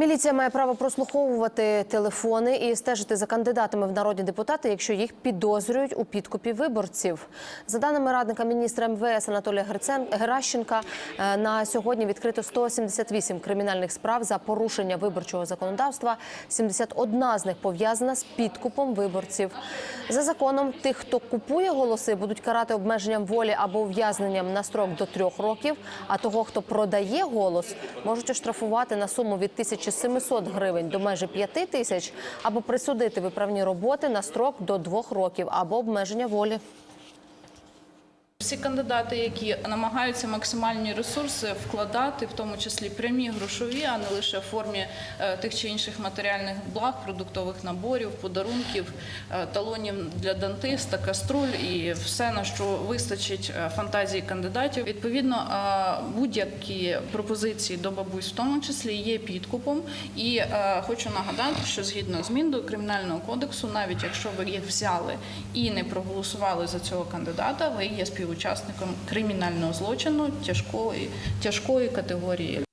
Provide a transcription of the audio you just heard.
Міліція має право прослуховувати телефони і стежити за кандидатами в народні депутати, якщо їх підозрюють у підкупі виборців. За даними радника міністра МВС Анатолія Геращенка, е, на сьогодні відкрито 178 кримінальних справ за порушення виборчого законодавства. 71 з них пов'язана з підкупом виборців. За законом, тих, хто купує голоси, будуть карати обмеженням волі або ув'язненням на строк до трьох років. А того, хто продає голос, можуть оштрафувати на суму від 1700 гривень до майже 5 тисяч, або присудити виправні роботи на строк до двох років або обмеження волі. Всі кандидати, які намагаються максимальні ресурси вкладати, в тому числі прямі грошові, а не лише в формі е, тих чи інших матеріальних благ, продуктових наборів, подарунків, е, талонів для дантиста, каструль і все на що вистачить е, фантазії кандидатів. Відповідно, будь-які пропозиції до бабусь, в тому числі, є підкупом. І хочу нагадати, що згідно змін до кримінального кодексу, навіть якщо ви їх взяли і не проголосували за цього кандидата, ви є співучасником кримінального злочину тяжкої тяжкої категорії.